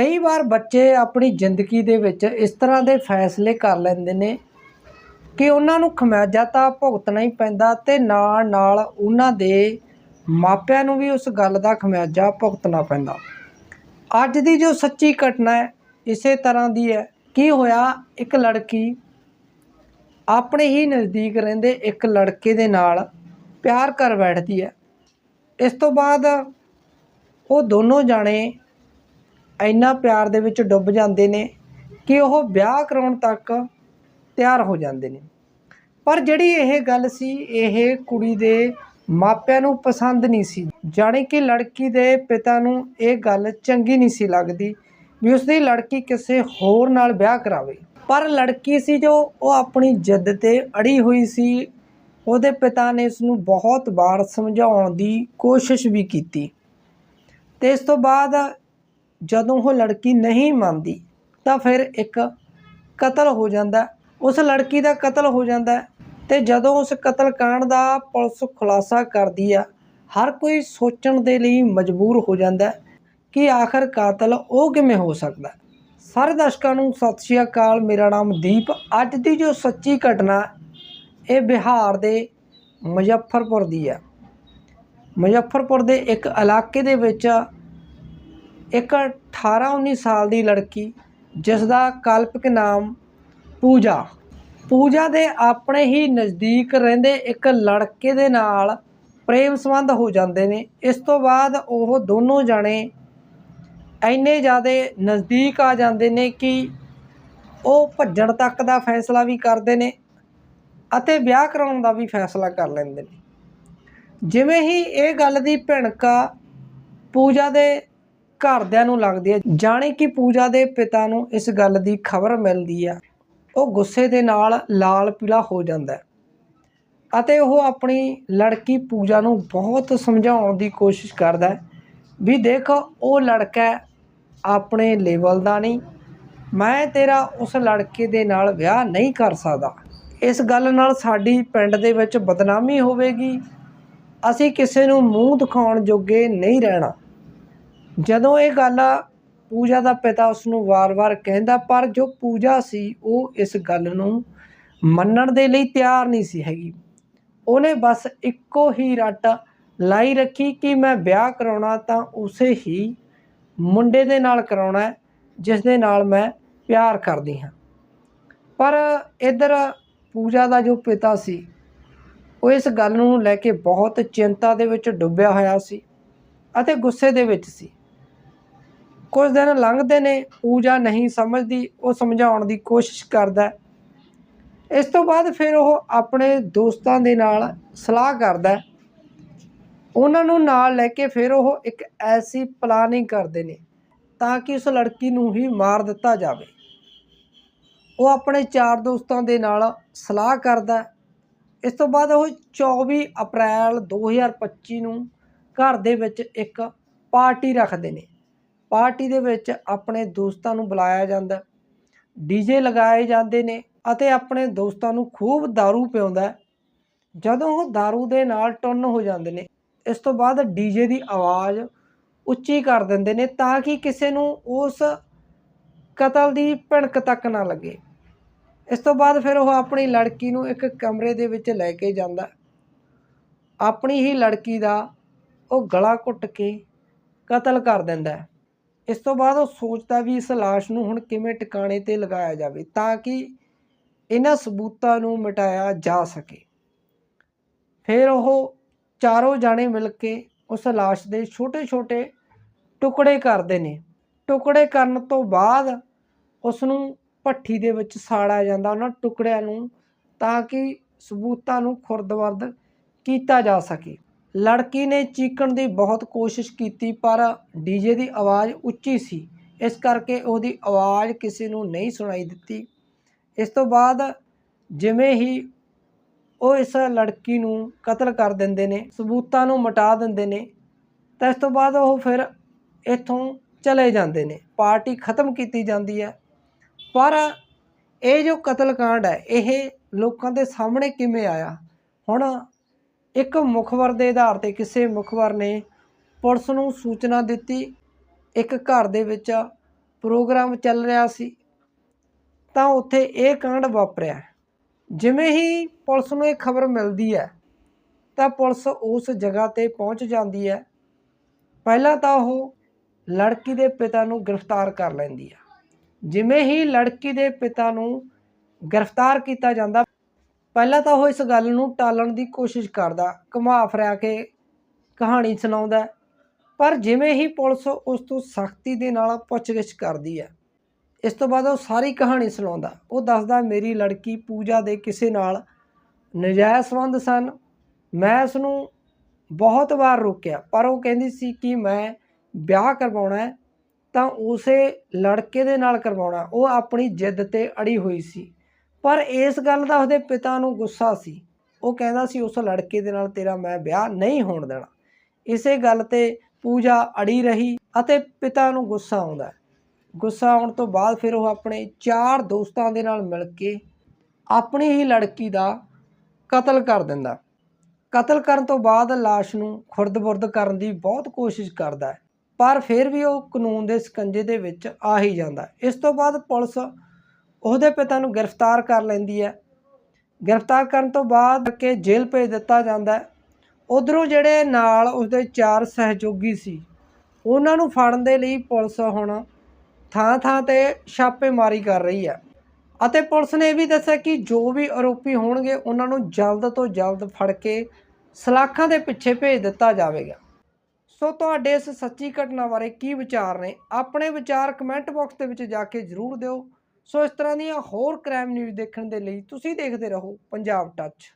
ਕਈ ਵਾਰ ਬੱਚੇ ਆਪਣੀ ਜ਼ਿੰਦਗੀ ਦੇ ਵਿੱਚ ਇਸ ਤਰ੍ਹਾਂ ਦੇ ਫੈਸਲੇ ਕਰ ਲੈਂਦੇ ਨੇ ਕਿ ਉਹਨਾਂ ਨੂੰ ਖਮਿਆਜਾ ਤਾਂ ਭੁਗਤਣਾ ਹੀ ਪੈਂਦਾ ਤੇ ਨਾਲ ਨਾਲ ਉਹਨਾਂ ਦੇ ਮਾਪਿਆਂ ਨੂੰ ਵੀ ਉਸ ਗੱਲ ਦਾ ਖਮਿਆਜਾ ਭੁਗਤਣਾ ਪੈਂਦਾ। ਅੱਜ ਦੀ ਜੋ ਸੱਚੀ ਘਟਨਾ ਹੈ, ਇਸੇ ਤਰ੍ਹਾਂ ਦੀ ਹੈ। ਕੀ ਹੋਇਆ? ਇੱਕ ਲੜਕੀ ਆਪਣੇ ਹੀ ਨਜ਼ਦੀਕ ਰਹਿੰਦੇ ਇੱਕ ਲੜਕੇ ਦੇ ਨਾਲ ਪਿਆਰ ਕਰ ਬੈਠਦੀ ਹੈ। ਇਸ ਤੋਂ ਬਾਅਦ ਉਹ ਦੋਨੋਂ ਜਾਣੇ ਇੰਨਾ ਪਿਆਰ ਦੇ ਵਿੱਚ ਡੁੱਬ ਜਾਂਦੇ ਨੇ ਕਿ ਉਹ ਵਿਆਹ ਕਰਾਉਣ ਤੱਕ ਤਿਆਰ ਹੋ ਜਾਂਦੇ ਨੇ। ਪਰ ਜਿਹੜੀ ਇਹ ਗੱਲ ਸੀ, ਇਹ ਕੁੜੀ ਦੇ ਮਾਪਿਆਂ ਨੂੰ ਪਸੰਦ ਨਹੀਂ ਸੀ। ਜਾਣੀ ਕਿ ਲੜਕੀ ਦੇ ਪਿਤਾ ਨੂੰ ਇਹ ਗੱਲ ਚੰਗੀ ਨਹੀਂ ਸੀ ਲੱਗਦੀ ਵੀ ਉਸਦੀ ਲੜਕੀ ਕਿਸੇ ਹੋਰ ਨਾਲ ਵਿਆਹ ਕਰਾਵੇ। ਪਰ ਲੜਕੀ ਸੀ ਜੋ ਉਹ ਆਪਣੀ ਜਿੱਦ ਤੇ ਅੜੀ ਹੋਈ ਸੀ। ਉਹਦੇ ਪਿਤਾ ਨੇ ਉਸ ਨੂੰ ਬਹੁਤ ਵਾਰ ਸਮਝਾਉਣ ਦੀ ਕੋਸ਼ਿਸ਼ ਵੀ ਕੀਤੀ। ਤੇ ਇਸ ਤੋਂ ਬਾਅਦ ਜਦੋਂ ਉਹ ਲੜਕੀ ਨਹੀਂ ਮੰਨਦੀ, ਤਾਂ ਫਿਰ ਇੱਕ ਕਤਲ ਹੋ ਜਾਂਦਾ। ਉਸ ਲੜਕੀ ਦਾ ਕਤਲ ਹੋ ਜਾਂਦਾ ਤੇ ਜਦੋਂ ਉਸ ਕਤਲ ਕਾਂਡ ਦਾ ਪੁਲਿਸ ਖੁਲਾਸਾ ਕਰਦੀ ਆ, ਹਰ ਕੋਈ ਸੋਚਣ ਦੇ ਲਈ ਮਜਬੂਰ ਹੋ ਜਾਂਦਾ ਕਿ ਆਖਰ ਕਾਤਲ ਉਹ ਕਿਵੇਂ ਹੋ ਸਕਦਾ। ਸਾਰੇ ਦਰਸ਼ਕਾਂ ਨੂੰ ਸਤਿ ਸ਼੍ਰੀ ਅਕਾਲ, ਮੇਰਾ ਨਾਮ ਦੀਪ। ਅੱਜ ਦੀ ਜੋ ਸੱਚੀ ਘਟਨਾ, ਇਹ ਬਿਹਾਰ ਦੇ ਮੁਜ਼ੱਫਰਪੁਰ ਦੀ ਆ। ਮੁਜ਼ੱਫਰਪੁਰ ਦੇ ਇੱਕ ਇਲਾਕੇ ਦੇ ਵਿੱਚ ਇੱਕ 18-19 ਸਾਲ ਦੀ ਲੜਕੀ ਜਿਸ ਦਾ ਕਲਪਿਕ ਨਾਮ ਪੂਜਾ। ਪੂਜਾ ਦੇ ਆਪਣੇ ਹੀ ਨਜ਼ਦੀਕ ਰਹਿੰਦੇ ਇੱਕ ਲੜਕੇ ਦੇ ਨਾਲ ਪ੍ਰੇਮ ਸੰਬੰਧ ਹੋ ਜਾਂਦੇ ਨੇ। ਇਸ ਤੋਂ ਬਾਅਦ ਉਹ ਦੋਨੋਂ ਜਾਣੇ ਇੰਨੇ ਜ਼ਿਆਦਾ ਨਜ਼ਦੀਕ ਆ ਜਾਂਦੇ ਨੇ ਕਿ ਉਹ ਭੱਜਣ ਤੱਕ ਦਾ ਫੈਸਲਾ ਵੀ ਕਰਦੇ ਨੇ ਅਤੇ ਵਿਆਹ ਕਰਾਉਣ ਦਾ ਵੀ ਫੈਸਲਾ ਕਰ ਲੈਂਦੇ ਨੇ। ਜਿਵੇਂ ਹੀ ਇਹ ਗੱਲ ਦੀ ਭਿਣਕਾ ਪੂਜਾ ਦੇ ਘਰਦਿਆਂ ਨੂੰ ਲੱਗਦੀ ਹੈ। ਜਾਣੇ ਕਿ ਪੂਜਾ ਦੇ ਪਿਤਾ ਨੂੰ ਇਸ ਗੱਲ ਦੀ ਖਬਰ ਮਿਲਦੀ ਆ। ਉਹ ਗੁੱਸੇ ਦੇ ਨਾਲ ਲਾਲ ਪੀਲਾ ਹੋ ਜਾਂਦਾ ਹੈ। ਅਤੇ ਉਹ ਆਪਣੀ ਲੜਕੀ ਪੂਜਾ ਨੂੰ ਬਹੁਤ ਸਮਝਾਉਣ ਦੀ ਕੋਸ਼ਿਸ਼ ਕਰਦਾ ਹੈ ਵੀ ਦੇਖ, ਉਹ ਲੜਕਾ ਆਪਣੇ ਲੈਵਲ ਦਾ ਨਹੀਂ। ਮੈਂ ਤੇਰਾ ਉਸ ਲੜਕੇ ਦੇ ਨਾਲ ਵਿਆਹ ਨਹੀਂ ਕਰ ਸਕਦਾ। ਇਸ ਗੱਲ ਨਾਲ ਸਾਡੀ ਪਿੰਡ ਦੇ ਵਿੱਚ ਬਦਨਾਮੀ ਹੋਵੇਗੀ। ਅਸੀਂ ਕਿਸੇ ਨੂੰ ਮੂੰਹ ਦਿਖਾਉਣ ਜੋਗੇ ਨਹੀਂ ਰਹਿਣਾ। ਜਦੋਂ ਇਹ ਗੱਲ ਪੂਜਾ ਦਾ ਪਿਤਾ ਉਸ ਨੂੰ ਵਾਰ-ਵਾਰ ਕਹਿੰਦਾ, ਪਰ ਜੋ ਪੂਜਾ ਸੀ, ਉਹ ਇਸ ਗੱਲ ਨੂੰ ਮੰਨਣ ਦੇ ਲਈ ਤਿਆਰ ਨਹੀਂ ਸੀ ਹੈਗੀ। ਉਹਨੇ ਬਸ ਇੱਕੋ ਹੀ ਰੱਟ ਲਾਈ ਰੱਖੀ ਕਿ ਮੈਂ ਵਿਆਹ ਕਰਾਉਣਾ ਤਾਂ ਉਸੇ ਹੀ ਮੁੰਡੇ ਦੇ ਨਾਲ ਕਰਾਉਣਾ ਜਿਸ ਦੇ ਨਾਲ ਮੈਂ ਪਿਆਰ ਕਰਦੀ ਹਾਂ। ਪਰ ਇਧਰ ਪੂਜਾ ਦਾ ਜੋ ਪਿਤਾ ਸੀ, ਉਹ ਇਸ ਗੱਲ ਨੂੰ ਲੈ ਕੇ ਬਹੁਤ ਚਿੰਤਾ ਦੇ ਵਿੱਚ ਡੁੱਬਿਆ ਹੋਇਆ ਸੀ ਅਤੇ ਗੁੱਸੇ ਦੇ ਵਿੱਚ ਸੀ। ਕੁਝ ਦਿਨ ਲੰਘਦੇ ਨੇ, ਪੂਜਾ ਨਹੀਂ ਸਮਝਦੀ, ਉਹ ਸਮਝਾਉਣ ਦੀ ਕੋਸ਼ਿਸ਼ ਕਰਦਾ ਇਸ ਤੋਂ ਬਾਅਦ ਫਿਰ ਉਹ ਆਪਣੇ ਦੋਸਤਾਂ ਦੇ ਨਾਲ ਸਲਾਹ ਕਰਦਾ ਉਹਨਾਂ ਨੂੰ ਨਾਲ ਲੈ ਕੇ ਫਿਰ ਉਹ ਇੱਕ ਐਸੀ ਪਲਾਨਿੰਗ ਕਰਦੇ ਨੇ, ਤਾਂ ਕਿ ਉਸ ਲੜਕੀ ਨੂੰ ਹੀ ਮਾਰ ਦਿੱਤਾ ਜਾਵੇ। ਉਹ ਆਪਣੇ ਚਾਰ ਦੋਸਤਾਂ ਦੇ ਨਾਲ ਸਲਾਹ ਕਰਦਾ ਇਸ ਤੋਂ ਬਾਅਦ ਉਹ 24 ਅਪ੍ਰੈਲ 2025 ਨੂੰ ਘਰ ਦੇ ਵਿੱਚ ਇੱਕ ਪਾਰਟੀ ਰੱਖਦੇ ਨੇ। ਪਾਰਟੀ ਦੇ ਵਿੱਚ ਆਪਣੇ ਦੋਸਤਾਂ ਨੂੰ ਬੁਲਾਇਆ ਜਾਂਦਾ ਡੀਜੇ ਲਗਾਏ ਜਾਂਦੇ ਨੇ ਅਤੇ ਆਪਣੇ ਦੋਸਤਾਂ ਨੂੰ ਖੂਬ दारू ਪਿਆਉਂਦਾ ਹੈ। ਜਦੋਂ ਉਹ दारू ਦੇ ਨਾਲ ਟੁੰਨ ਹੋ ਜਾਂਦੇ ਨੇ ਇਸ ਤੋਂ ਬਾਅਦ ਡੀਜੇ ਦੀ ਆਵਾਜ਼ ਉੱਚੀ ਕਰ ਦਿੰਦੇ ਨੇ ਤਾਂ ਕਿ ਕਿਸੇ ਨੂੰ ਉਸ ਕਤਲ ਦੀ ਭਿਣਕ ਤੱਕ ਨਾ ਲੱਗੇ ਇਸ ਤੋਂ ਬਾਅਦ ਫਿਰ ਉਹ ਆਪਣੀ ਲੜਕੀ ਨੂੰ ਇੱਕ ਕਮਰੇ ਦੇ ਵਿੱਚ ਲੈ ਕੇ ਜਾਂਦਾ ਆਪਣੀ ਹੀ ਲੜਕੀ ਦਾ ਉਹ ਗਲਾ ਘੁੱਟ ਕੇ ਕਤਲ ਕਰ ਦਿੰਦਾ ਹੈ ਇਸ ਤੋਂ ਬਾਅਦ ਉਹ ਸੋਚਦਾ ਵੀ ਇਸ ਲਾਸ਼ ਨੂੰ ਹੁਣ ਕਿਵੇਂ ਟਿਕਾਣੇ ਤੇ ਲਗਾਇਆ ਜਾਵੇ ਤਾਂ ਕਿ ਇਹਨਾਂ ਸਬੂਤਾਂ ਨੂੰ ਮਿਟਾਇਆ ਜਾ ਸਕੇ। ਫਿਰ ਉਹ ਚਾਰੋਂ ਜਾਣੇ ਮਿਲ ਕੇ ਉਸ ਲਾਸ਼ ਦੇ ਛੋਟੇ-ਛੋਟੇ ਟੁਕੜੇ ਕਰਦੇ ਨੇ। ਟੁਕੜੇ ਕਰਨ ਤੋਂ ਬਾਅਦ ਉਸ ਨੂੰ ਭੱਠੀ ਦੇ ਵਿੱਚ ਸਾੜਿਆ ਜਾਂਦਾ ਉਹਨਾਂ ਟੁਕੜਿਆਂ ਨੂੰ ਤਾਂ ਕਿ ਸਬੂਤਾਂ ਨੂੰ ਖੁਰਦਵਰਦ ਕੀਤਾ ਜਾ ਸਕੇ। ਲੜਕੀ ਨੇ ਚੀਕਣ ਦੀ ਬਹੁਤ ਕੋਸ਼ਿਸ਼ ਕੀਤੀ, ਪਰ ਡੀਜੇ ਦੀ ਆਵਾਜ਼ ਉੱਚੀ ਸੀ। ਇਸ ਕਰਕੇ ਉਹਦੀ ਆਵਾਜ਼ ਕਿਸੇ ਨੂੰ ਨਹੀਂ ਸੁਣਾਈ ਦਿੱਤੀ। ਇਸ ਤੋਂ ਬਾਅਦ ਜਿਵੇਂ ਹੀ ਉਹ ਇਸ ਲੜਕੀ ਨੂੰ ਕਤਲ ਕਰ ਦਿੰਦੇ ਨੇ, ਸਬੂਤਾਂ ਨੂੰ ਮਿਟਾ ਦਿੰਦੇ ਨੇ, ਤਾਂ ਇਸ ਤੋਂ ਬਾਅਦ ਉਹ ਫਿਰ ਇੱਥੋਂ ਚਲੇ ਜਾਂਦੇ ਨੇ। ਪਾਰਟੀ ਖਤਮ ਕੀਤੀ ਜਾਂਦੀ ਹੈ। ਪਰ ਇਹ ਜੋ ਕਤਲकांड ਹੈ, ਇਹ ਲੋਕਾਂ ਦੇ ਸਾਹਮਣੇ ਕਿਵੇਂ ਆਇਆ? ਹੁਣ ਇੱਕ ਮੁਖਬਰ ਦੇ ਆਧਾਰ ਤੇ ਕਿਸੇ ਮੁਖਬਰ ਨੇ ਪੁਲਿਸ ਨੂੰ ਸੂਚਨਾ ਦਿੱਤੀ। ਇੱਕ ਘਰ ਦੇ ਵਿੱਚ ਪ੍ਰੋਗਰਾਮ ਚੱਲ ਰਿਹਾ ਸੀ। ਤਾਂ ਉੱਥੇ ਇਹ ਕਾਂਡ ਵਾਪਰਿਆ। ਜਿਵੇਂ ਹੀ ਪੁਲਿਸ ਨੂੰ ਇਹ ਖਬਰ ਮਿਲਦੀ ਹੈ, ਤਾਂ ਪੁਲਿਸ ਉਸ ਜਗ੍ਹਾ ਤੇ ਪਹੁੰਚ ਜਾਂਦੀ ਹੈ। ਪਹਿਲਾਂ ਤਾਂ ਉਹ ਲੜਕੀ ਦੇ ਪਿਤਾ ਨੂੰ ਗ੍ਰਿਫਤਾਰ ਕਰ ਲੈਂਦੀ ਹੈ। ਜਿਵੇਂ ਹੀ ਲੜਕੀ ਦੇ ਪਿਤਾ ਨੂੰ ਗ੍ਰਿਫਤਾਰ ਕੀਤਾ ਜਾਂਦਾ ਪਹਿਲਾਂ ਤਾਂ ਉਹ ਇਸ ਗੱਲ ਨੂੰ ਟਾਲਣ ਦੀ ਕੋਸ਼ਿਸ਼ ਕਰਦਾ, ਘੁਮਾ ਫਿਰਾ ਕੇ ਕਹਾਣੀ ਸੁਣਾਉਂਦਾ ਪਰ ਜਿਵੇਂ ਹੀ ਪੁਲਿਸ ਉਸ ਤੋਂ ਸਖਤੀ ਦੇ ਨਾਲ ਪੁੱਛਗਿੱਛ ਕਰਦੀ ਹੈ, ਇਸ ਤੋਂ ਬਾਅਦ ਉਹ ਸਾਰੀ ਕਹਾਣੀ ਸੁਣਾਉਂਦਾ। ਉਹ ਦੱਸਦਾ, ਮੇਰੀ ਲੜਕੀ ਪੂਜਾ ਦੇ ਕਿਸੇ ਨਾਲ ਨਜਾਇਜ਼ ਸੰਬੰਧ ਸਨ। ਮੈਂ ਉਸ ਨੂੰ ਬਹੁਤ ਵਾਰ ਰੋਕਿਆ, ਪਰ ਉਹ ਕਹਿੰਦੀ ਸੀ ਕਿ ਮੈਂ ਵਿਆਹ ਕਰਵਾਉਣਾ ਹੈ, ਤਾਂ ਉਸੇ ਲੜਕੇ ਦੇ ਨਾਲ ਕਰਵਾਉਣਾ। ਉਹ ਆਪਣੀ ਜਿੱਦ ਤੇ ਅੜੀ ਹੋਈ ਸੀ। ਪਰ ਇਸ ਗੱਲ ਦਾ ਉਹਦੇ ਪਿਤਾ ਨੂੰ ਗੁੱਸਾ ਸੀ। ਉਹ ਕਹਿੰਦਾ ਸੀ, ਉਸ ਲੜਕੇ ਦੇ ਨਾਲ ਤੇਰਾ ਮੈਂ ਵਿਆਹ ਨਹੀਂ ਹੋਣ ਦੇਣਾ। ਇਸੇ ਗੱਲ ਤੇ ਪੂਜਾ ਅੜੀ ਰਹੀ ਅਤੇ ਪਿਤਾ ਨੂੰ ਗੁੱਸਾ ਆਉਂਦਾ ਗੁੱਸਾ ਆਉਣ ਤੋਂ ਬਾਅਦ ਫਿਰ ਉਹ ਆਪਣੇ ਚਾਰ ਦੋਸਤਾਂ ਦੇ ਨਾਲ ਮਿਲ ਕੇ ਆਪਣੀ ਹੀ ਲੜਕੀ ਦਾ ਕਤਲ ਕਰ ਦਿੰਦਾ। ਕਤਲ ਕਰਨ ਤੋਂ ਬਾਅਦ ਲਾਸ਼ ਨੂੰ ਖੁਰਦ-ਬੁਰਦ ਕਰਨ ਦੀ ਬਹੁਤ ਕੋਸ਼ਿਸ਼ ਕਰਦਾ ਪਰ ਫਿਰ ਵੀ ਉਹ ਕਾਨੂੰਨ ਦੇ ਸਕੰਜੇ ਦੇ ਵਿੱਚ ਆ ਹੀ ਜਾਂਦਾ ਇਸ ਤੋਂ ਬਾਅਦ ਪੁਲਿਸ ਉਹਦੇ ਪਿਤਾ ਨੂੰ ਗ੍ਰਿਫਤਾਰ ਕਰ ਲੈਂਦੀ ਹੈ। ਗ੍ਰਿਫਤਾਰ ਕਰਨ ਤੋਂ ਬਾਅਦ ਕਿ ਜੇਲ੍ਹ ਭੇਜ ਦਿੱਤਾ ਜਾਂਦਾ ਹੈ। ਉਧਰੋਂ ਜਿਹੜੇ ਨਾਲ ਉਸਦੇ ਚਾਰ ਸਹਿਯੋਗੀ ਸੀ, ਉਹਨਾਂ ਨੂੰ ਫੜਨ ਦੇ ਲਈ ਪੁਲਿਸ ਹੁਣ ਥਾਂ-ਥਾਂ ਤੇ ਛਾਪੇਮਾਰੀ ਕਰ ਰਹੀ ਹੈ। ਅਤੇ ਪੁਲਿਸ ਨੇ ਇਹ ਵੀ ਦੱਸਿਆ ਕਿ ਜੋ ਵੀ ਆਰੋਪੀ ਹੋਣਗੇ, ਉਹਨਾਂ ਨੂੰ ਜਲਦ ਤੋਂ ਜਲਦ ਫੜ ਕੇ ਸਲਾਖਾਂ ਦੇ ਪਿੱਛੇ ਭੇਜ ਦਿੱਤਾ ਜਾਵੇਗਾ। ਸੋ ਤੁਹਾਡੇ ਇਸ ਸੱਚੀ ਘਟਨਾ ਬਾਰੇ ਕੀ ਵਿਚਾਰ ਨੇ, ਆਪਣੇ ਵਿਚਾਰ ਕਮੈਂਟ ਬਾਕਸ ਦੇ ਵਿੱਚ ਜਾ ਕੇ ਜ਼ਰੂਰ ਦਿਓ। ਸੋ ਇਸ ਤਰ੍ਹਾਂ ਦੀਆਂ ਹੋਰ ਕ੍ਰਾਈਮ ਨਿਊਜ਼ ਦੇਖਣ ਦੇ ਲਈ ਤੁਸੀਂ ਦੇਖਦੇ ਰਹੋ ਪੰਜਾਬ ਟੱਚ